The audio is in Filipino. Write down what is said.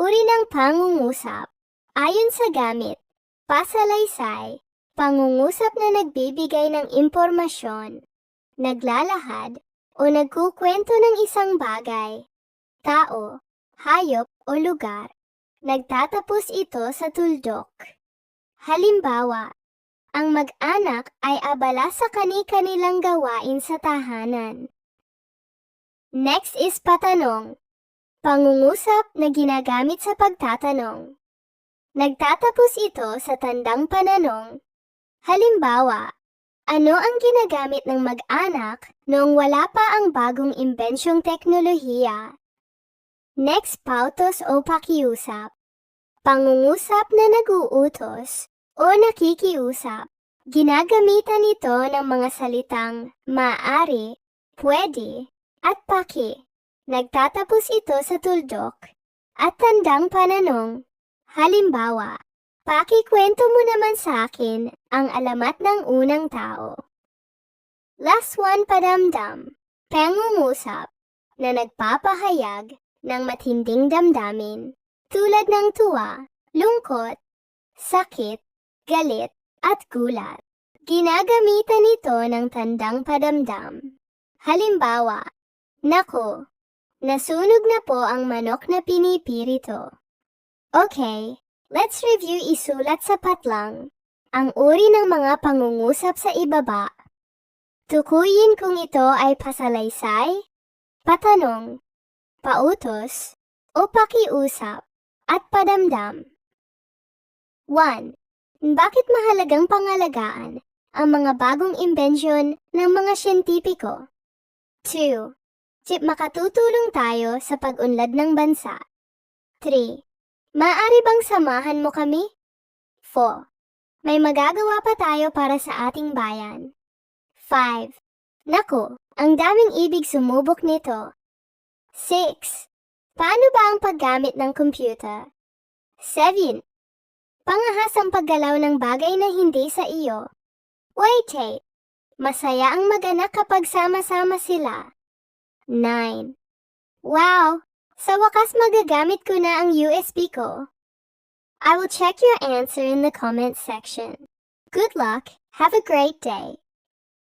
uri ng pangungusap. Ayon sa gamit, pasalaysay, pangungusap na nagbibigay ng impormasyon, naglalahad, o nagkukwento ng isang bagay, tao, hayop o lugar. Nagtatapos ito sa tuldok. Halimbawa, ang mag-anak ay abala sa kani-kanilang gawain sa tahanan. Next is patanong. Pangungusap na ginagamit sa pagtatanong. Nagtatapos ito sa tandang pananong. Halimbawa, ano ang ginagamit ng mag-anak noong wala pa ang bagong imbensyong teknolohiya? Next pautos o pakiusap. Pangungusap na nag-uutos o nakikiusap. Ginagamitan ito ng mga salitang maaari, pwede, at paki. Nagtatapos ito sa tuldok at tandang pananong. Halimbawa, pakikwento mo naman sa akin ang alamat ng unang tao. Last one padamdam, pangungusap, na nagpapahayag ng matinding damdamin tulad ng tuwa, lungkot, sakit, galit, at gulat. Ginagamitan ito ng tandang padamdam. Halimbawa, Nako, nasunog na po ang manok na pinipirito. Okay, let's review isulat sa patlang. Ang uri ng mga pangungusap sa ibaba. Tukuyin kung ito ay pasalaysay, patanong, pautos, o pakiusap, at padamdam. 1. Bakit mahalagang pangalagaan ang mga bagong imbensyon ng mga siyentipiko? 2. Chip makatutulong tayo sa pag-unlad ng bansa. 3. Maaari bang samahan mo kami? 4. May magagawa pa tayo para sa ating bayan. 5. Nako, ang daming ibig sumubok nito. 6. Paano ba ang paggamit ng computer? 7. Pangahas ang paggalaw ng bagay na hindi sa iyo. Wait. Masaya ang mag-anak kapag sama-sama sila. 9. Wow! Sa wakas magagamit ko na ang USB ko. I will check your answer in the comment section. Good luck. Have a great day.